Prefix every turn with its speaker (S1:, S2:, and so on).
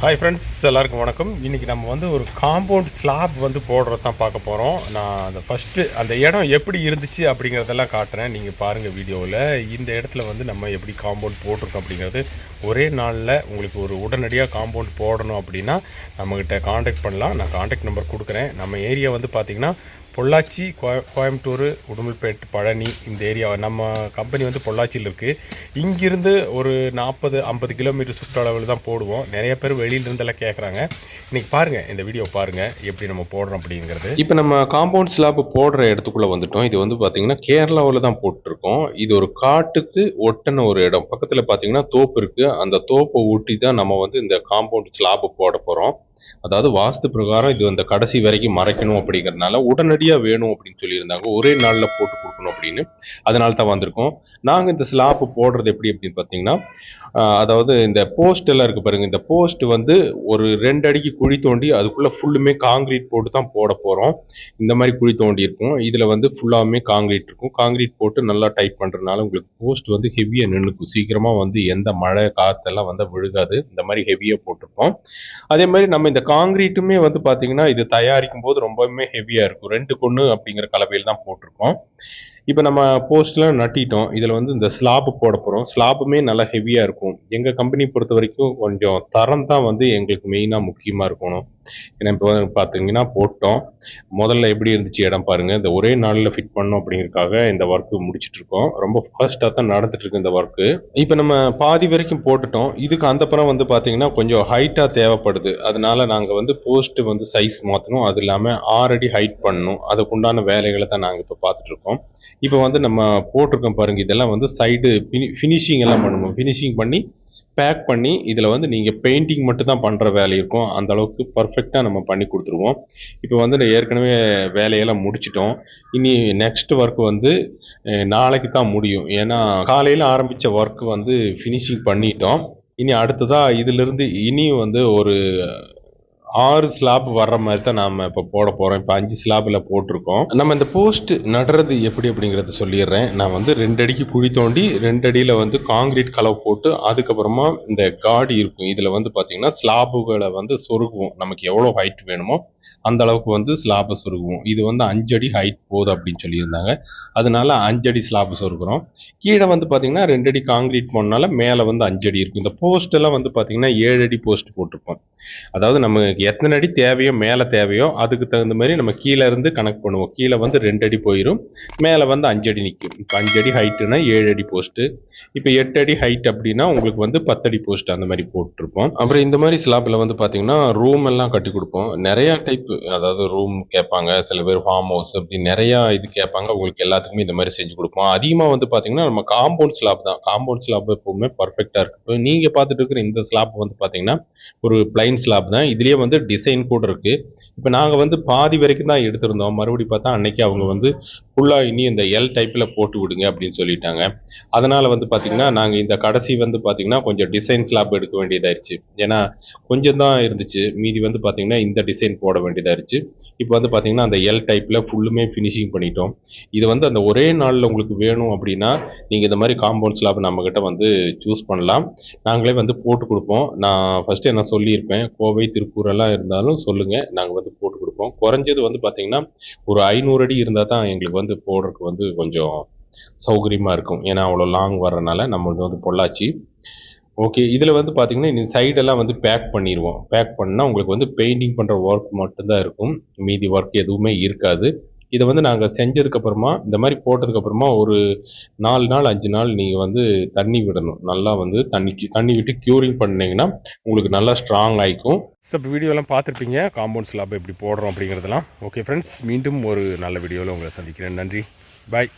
S1: Hi friends எல்லாருக்கும் வணக்கம். இன்றைக்கி நம்ம வந்து ஒரு காம்பவுண்ட் ஸ்லாப் வந்து போடுறது தான் பார்க்க போகிறோம் நான் அந்த ஃபஸ்ட்டு அந்த இடம் எப்படி இருந்துச்சு அப்படிங்கிறதெல்லாம் காட்டுறேன். நீங்கள் பாருங்கள் வீடியோவில் இந்த இடத்துல வந்து நம்ம எப்படி காம்பவுண்ட் போட்டிருக்கோம் அப்படிங்கிறது ஒரே நாளில் உங்களுக்கு ஒரு உடனடியாக காம்பவுண்ட் போடணும் அப்படின்னா நம்மக்கிட்ட காண்டாக்ட் பண்ணலாம். நான் காண்டாக்ட் நம்பர் கொடுக்குறேன். நம்ம ஏரியா வந்து பார்த்திங்கன்னா பொள்ளாச்சி கோய கோயம்புத்தூர் உடுமல்பேட்டு பழனி இந்த ஏரியா நம்ம கம்பெனி வந்து பொள்ளாச்சியில் இருக்குது இங்கிருந்து ஒரு நாற்பது ஐம்பது கிலோமீட்டர் சுற்றளவில் தான் போடுவோம். நிறைய பேர் வெளியிலிருந்தெல்லாம் கேட்குறாங்க இன்றைக்கி பாருங்கள் இந்த வீடியோ பாருங்கள் எப்படி நம்ம போடுறோம் அப்படிங்கிறது.
S2: இப்போ நம்ம காம்பவுண்ட் ஸ்லாப் போடுற இடத்துக்குள்ள வந்துட்டோம். இது வந்து பார்த்திங்கன்னா கேரளாவில் தான் போட்டிருக்கோம். இது ஒரு காட்டுக்கு ஒட்டின ஒரு இடம். பக்கத்தில் பார்த்திங்கன்னா தோப்பு இருக்குது அந்த தோப்பை ஊட்டி தான் நம்ம வந்து இந்த காம்பவுண்ட் ஸ்லாப் போட போகிறோம் அதாவது வாஸ்து பிரகாரம் இது அந்த கடைசி வரைக்கும் மறைக்கணும் அப்படிங்கிறதுனால உடனடியாக வேணும் அப்படின்னு சொல்லியிருந்தாங்க. ஒரே நாளில் போட்டு கொடுக்கணும் அப்படின்னு. அதனால தான் வந்திருக்கோம். நாங்கள் இந்த ஸ்லாப் போடுறது எப்படி அப்படின்னு பார்த்தீங்கன்னா அதாவது இந்த போஸ்ட் எல்லாம் இருக்கு பாருங்க. இந்த போஸ்ட் வந்து ஒரு ரெண்டு அடிக்கு குழி தோண்டி அதுக்குள்ள ஃபுல்லுமே காங்கிரீட் போட்டு தான் போட போறோம். இந்த மாதிரி குழி தோண்டி இருக்கும். இதுல வந்து ஃபுல்லாகவுமே காங்கிரீட் இருக்கும். காங்கிரீட் போட்டு நல்லா டைட் பண்றதுனால உங்களுக்கு போஸ்ட் வந்து ஹெவியா நின்றுக்கும் சீக்கிரமா வந்து எந்த மழை காத்தெல்லாம் வந்து விழுகாது. இந்த மாதிரி ஹெவியா போட்டிருக்கோம் அதே மாதிரி நம்ம இந்த காங்கிரீட்டுமே வந்து பாத்தீங்கன்னா இது தயாரிக்கும் போது ரொம்பவுமே ஹெவியா இருக்கும். ரெண்டு கொன்று அப்படிங்கிற கலவையில் தான் போட்டிருக்கோம். இப்போ நம்ம போஸ்ட்லாம் நட்டிட்டோம். இதில் வந்து இந்த ஸ்லாப் போட போகிறோம் ஸ்லாப்புமே நல்லா ஹெவியாக இருக்கும். எங்கள் கம்பெனி பொறுத்த வரைக்கும் கொஞ்சம் தரம் தான் வந்து எங்களுக்கு மெயினாக முக்கியமாக இருக்கணும். ஏன்னா இப்போ பார்த்தீங்கன்னா போட்டோம். முதல்ல எப்படி இருந்துச்சு இடம் பாருங்கள் இந்த ஒரே நாளில் ஃபிட் பண்ணோம் அப்படிங்கிறதுக்காக இந்த ஒர்க்கு முடிச்சுட்டு இருக்கோம். ரொம்ப ஃபாஸ்ட்டாக தான் நடந்துட்டுருக்கு இந்த ஒர்க்கு இப்போ நம்ம பாதி வரைக்கும் போட்டுட்டோம். இதுக்கு அந்த படம் வந்து பார்த்தீங்கன்னா கொஞ்சம் ஹைட்டாக தேவைப்படுது. அதனால நாங்கள் வந்து போஸ்ட் வந்து சைஸ் மாற்றணும் அது இல்லாமல் ஆறடி ஹைட் பண்ணணும். அதுக்குண்டான வேலைகளை தான் நாங்கள் இப்போ பார்த்துட்ருக்கோம் இப்போ வந்து நம்ம போட்டிருக்கோம் பாருங்கள் இதெல்லாம் வந்து சைடு ஃபினிஷிங் எல்லாம் பண்ணுவோம் ஃபினிஷிங் பண்ணி பேக் பண்ணி இதில் வந்து நீங்கள் பெயிண்டிங் மட்டும் தான் பண்ணுற வேலை இருக்கும். அந்த அளவுக்கு பர்ஃபெக்டாக நம்ம பண்ணி கொடுத்துருவோம். இப்போ வந்து ஏற்கனவே வேலையெல்லாம் முடிச்சிட்டோம். இனி நெக்ஸ்ட் ஒர்க் வந்து நாளைக்கு தான் முடியும். ஏன்னா காலையில் ஆரம்பித்த ஒர்க் வந்து ஃபினிஷிங் பண்ணிட்டோம். இனி அடுத்ததாக இதிலிருந்து இனியும் வந்து ஒரு ஆறு ஸ்லாப் வர்ற மாதிரி தான் நாம இப்போ போட போறோம். இப்போ அஞ்சு ஸ்லாப்ல போட்டிருக்கோம். நம்ம இந்த போஸ்ட் நடுறது எப்படி அப்படிங்கறத சொல்லிடுறேன். நான் வந்து ரெண்டு அடிக்கு குழி தோண்டி ரெண்டு அடியில வந்து காங்கிரீட் கலவை போட்டு அதுக்கப்புறமா இந்த காடி இருக்கும். இதுல வந்து பாத்தீங்கன்னா ஸ்லாபுகளை வந்து சொருகுவோம். நமக்கு எவ்வளவு ஹைட் வேணுமோ அந்த அளவுக்கு வந்து ஸ்லாபை சொருகுவோம். இது வந்து அஞ்சு அடி ஹைட் போகுது அப்படின்னு சொல்லியிருந்தாங்க. அதனால அஞ்சு அடி ஸ்லாப் சொருகிறோம். கீழே வந்து பாத்தீங்கன்னா ரெண்டு அடி காங்கிரீட் போனால மேலே வந்து அஞ்சு அடி இருக்கும். இந்த போஸ்ட் எல்லாம் வந்து பாத்தீங்கன்னா ஏழு அடி போஸ்ட் போட்டிருப்போம். அதாவது நமக்கு எத்தனை அடி தேவையோ மேலே தேவையோ அதுக்கு தகுந்த மாதிரி நம்ம கீழே இருந்து கணக்கு பண்ணுவோம். கீழே வந்து ரெண்டு அடி போயிடும் மேலே வந்து அஞ்சு அடி நிற்கும் இப்போ அஞ்சு அடி ஹைட்டுனா ஏழு அடி போஸ்ட்டு இப்போ எட்டு அடி ஹைட் அப்படின்னா உங்களுக்கு வந்து பத்தடி போஸ்ட் அந்த மாதிரி போட்டிருப்போம். அப்புறம் இந்த மாதிரி ஸ்லாப்பில் வந்து பார்த்தீங்கன்னா ரூம் எல்லாம் கட்டி கொடுப்போம். நிறையா டைப் அதாவது ரூம் கேட்பாங்க. சில பேர் ஃபார்ம் ஹவுஸ் அப்படி நிறையா இது கேட்பாங்க. உங்களுக்கு எல்லாத்துக்குமே இந்த மாதிரி செஞ்சு கொடுப்போம். அதிகமாக வந்து பார்த்தீங்கன்னா நம்ம காம்பவுண்ட் ஸ்லாப் தான். காம்பவுண்ட் ஸ்லாப் எப்பவுமே பர்ஃபெக்டாக இருக்கு. இப்போ நீங்கள் பார்த்துட்டு இருக்கிற இந்த ஸ்லாப் வந்து பார்த்தீங்கன்னா ஒரு சயின்ஸ் ஸ்லாப் தான். இதுலேயே வந்து டிசைன் கூட இருக்கு. இப்போ நாங்கள் வந்து பாதி வரைக்கும் தான் எடுத்திருந்தோம். மறுபடியும் பார்த்தா அன்னைக்கு அவங்க வந்து ஃபுல்லாக இனி இந்த எல் டைப்பில் போட்டு விடுங்க அப்படின்னு சொல்லிட்டாங்க. அதனால் வந்து பார்த்திங்கன்னா நாங்கள் இந்த கடைசி வந்து பார்த்திங்கன்னா கொஞ்சம் டிசைன் ஸ்லாப் எடுக்க வேண்டியதாயிருச்சு. ஏன்னா கொஞ்சம் தான் இருந்துச்சு. மீதி வந்து பார்த்திங்கன்னா இந்த டிசைன் போட வேண்டியதாயிருச்சு. இப்போ வந்து பார்த்திங்கன்னா அந்த எல் டைப்பில் ஃபுல்லுமே ஃபினிஷிங் பண்ணிட்டோம். இது வந்து அந்த ஒரே நாளில் உங்களுக்கு வேணும் அப்படின்னா நீங்கள் இந்த மாதிரி காம்பவுண்ட் ஸ்லாப் நம்மக்கிட்ட வந்து சூஸ் பண்ணலாம். நாங்களே வந்து போட்டு கொடுப்போம். நான் ஃபஸ்ட்டு என்ன சொல்லியிருப்பேன் கோவை திருப்பூர் எல்லாம் இருந்தாலும் சொல்லுங்கள் நாங்கள் வந்து போட்டு கொடுப்போம். குறைஞ்சது வந்து பார்த்திங்கன்னா ஒரு ஐநூறு அடி இருந்தால் தான் எங்களுக்கு வந்து போடுறதுக்கு வந்து கொஞ்சம் சௌகரியமாக இருக்கும். ஏன்னா அவ்வளோ லாங் வர்றனால நம்மளுக்கு வந்து பொள்ளாச்சி. ஓகே இதில் வந்து பார்த்தீங்கன்னா இந்த சைடெல்லாம் வந்து பேக் பண்ணிடுவோம் பேக் பண்ணால் உங்களுக்கு வந்து பெயிண்டிங் பண்ணுற ஒர்க் மட்டும்தான் இருக்கும். மீதி ஒர்க் எதுவுமே இருக்காது. இதை வந்து நாங்கள் செஞ்சதுக்கப்புறமா இந்த மாதிரி போட்டதுக்கப்புறமா ஒரு நாலு நாள் அஞ்சு நாள் நீங்கள் வந்து தண்ணி விடணும். நல்லா வந்து தண்ணி தண்ணி விட்டு க்யூரிங் பண்ணிங்கன்னா உங்களுக்கு நல்லா ஸ்ட்ராங் ஆகிக்கும்
S1: ஸோ இப்போ வீடியோலாம் பார்த்துருப்பீங்க. காம்பவுண்ட் ஸ்லாப் எப்படி போடுறோம் அப்படிங்கிறதெல்லாம். ஓகே ஃப்ரெண்ட்ஸ் மீண்டும் ஒரு நல்ல வீடியோவில் உங்களை சந்திக்கிறேன். நன்றி. பாய்